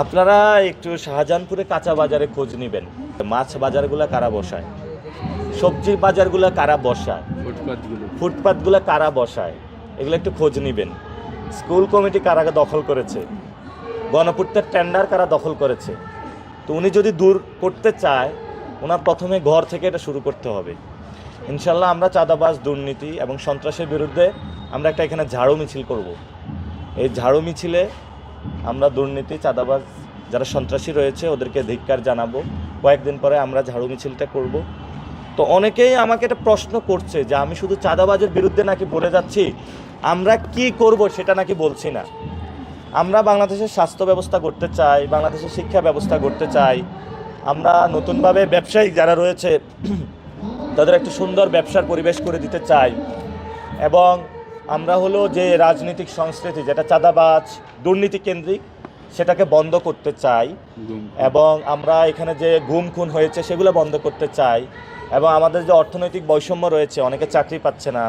আপনারা একটু শাহজাহানপুরে কাঁচা বাজারে খোঁজ নেবেন। মাছ বাজারগুলো কারা বসায়? সবজি বাজারগুলো কারা বসায়? ফুটপাথগুলো ফুটপাতগুলো কারা বসায়? এগুলো একটু খোঁজ নেবেন। স্কুল কমিটি কারা দখল করেছে? গণপূর্তের টেন্ডার কারা দখল করেছে? তো উনি যদি দূর করতে চায় ওনার প্রথমে ঘর থেকে এটা শুরু করতে হবে। ইনশাল্লাহ আমরা চাঁদাবাজ দুর্নীতি এবং সন্ত্রাসের বিরুদ্ধে আমরা একটা এখানে ঝাড়ু মিছিল করব। এই ঝাড়ু মিছিলে আমরা দুর্নীতি, চাঁদাবাজ যারা সন্ত্রাসী রয়েছে ওদেরকে ধিক্কার জানাব। কয়েকদিন পরে আমরা ঝাড়ু মিছিলটা করব। তো অনেকেই আমাকে একটা প্রশ্ন করছে যে আমি শুধু চাঁদাবাজের বিরুদ্ধে নাকি বলে যাচ্ছি? আমরা কি করব সেটা নাকি বলছি না। আমরা বাংলাদেশের স্বাস্থ্য ব্যবস্থা করতে চাই, বাংলাদেশের শিক্ষা ব্যবস্থা করতে চাই। আমরা নতুনভাবে ব্যবসায়ী যারা রয়েছে, তাদের একটা সুন্দর ব্যবসার পরিবেশ করে দিতে চাই। এবং আমরা হলো যে রাজনৈতিক সংস্কৃতি যেটা চাঁদাবাজ দুর্নীতি কেন্দ্রিক সেটাকে বন্ধ করতে চাই। এবং আমরা এখানে যে গুম খুন হয়েছে সেগুলো বন্ধ করতে চাই। এবং আমাদের যে অর্থনৈতিক বৈষম্য রয়েছে অনেকে চাকরি পাচ্ছে না।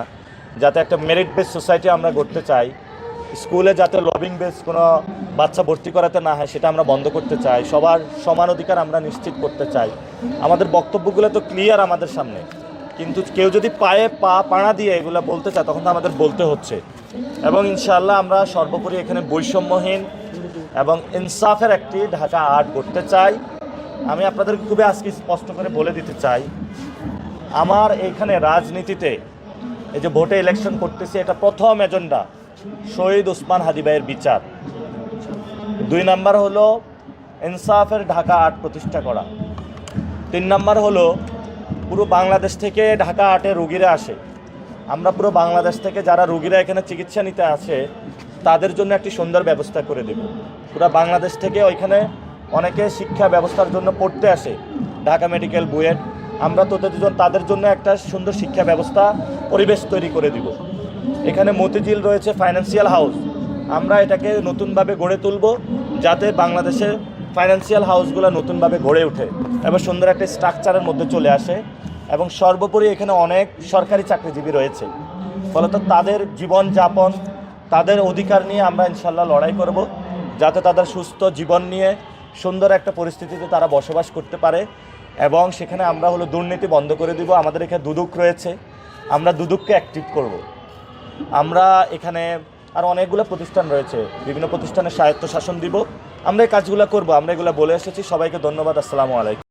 যাতে একটা মেরিট বেস সোসাইটি আমরা করতে চাই। স্কুলে যাতে লবিং বেস কোনো বাচ্চা ভর্তি করাতে না হয় সেটা আমরা বন্ধ করতে চাই। সবার সমান অধিকার আমরা নিশ্চিত করতে চাই। আমাদের বক্তব্যগুলো তো ক্লিয়ার আমাদের সামনে। কিন্তু কেউ যদি পায়ে পা পাড়া দিয়ে এগুলো বলতে চায়, তখন তো আমাদের বলতে হচ্ছে। এবং ইনশাআল্লাহ আমরা সর্বোপরি এখানে বৈষম্যহীন এবং ইনসাফের একটি ঢাকা আর্ট করতে চাই। আমি আপনাদের খুবই আজকে স্পষ্ট করে বলে দিতে চাই, আমার এইখানে রাজনীতিতে এই যে ভোটে ইলেকশন করতেছি, এটা প্রথম এজেন্ডা শহীদ ওসমান হাদি ভাইয়ের বিচার। দুই নাম্বার হলো ইনসাফের ঢাকা আর্ট প্রতিষ্ঠা করা। তিন নাম্বার হলো পুরো বাংলাদেশ থেকে ঢাকা আর্টে রুগীরা আসে। আমরা পুরো বাংলাদেশ থেকে যারা রুগীরা এখানে চিকিৎসা নিতে আসে, তাদের জন্য একটি সুন্দর ব্যবস্থা করে দেব। পুরো বাংলাদেশ থেকে ওইখানে অনেকে শিক্ষা ব্যবস্থার জন্য পড়তে আসে, ঢাকা মেডিকেল বুয়েট। আমরা তো দুজন, তাদের জন্য একটা সুন্দর শিক্ষা ব্যবস্থা, পরিবেশ তৈরি করে দিব। এখানে মতিঝিল রয়েছে ফাইন্যান্সিয়াল হাউস আমরা এটাকে নতুনভাবে গড়ে তুলব, যাতে বাংলাদেশে ফাইন্যান্সিয়াল হাউসগুলো নতুনভাবে গড়ে ওঠে এবং সুন্দর একটা স্ট্রাকচারের মধ্যে চলে আসে এবং সর্বোপরি এখানে অনেক সরকারি চাকরিজীবী রয়েছে। ফলত তাদের জীবনযাপন, তাদের অধিকার নিয়ে আমরা ইনশাল্লাহ লড়াই করব, যাতে তাদের সুস্থ জীবন নিয়ে সুন্দর একটা পরিস্থিতিতে তারা বসবাস করতে পারে এবং সেখানে আমরা হলো দুর্নীতি বন্ধ করে দিব। আমাদের এখানে দুদুক রয়েছে, আমরা দুদুককে অ্যাক্টিভ করব। আমরা এখানে আর অনেকগুলো প্রতিষ্ঠান রয়েছে। বিভিন্ন প্রতিষ্ঠানের স্বায়ত্ত শাসন দিব আমরা এই কাজগুলো করব আমরা এগুলো বলে এসেছি সবাইকে ধন্যবাদ আসসালামু আলাইকুম।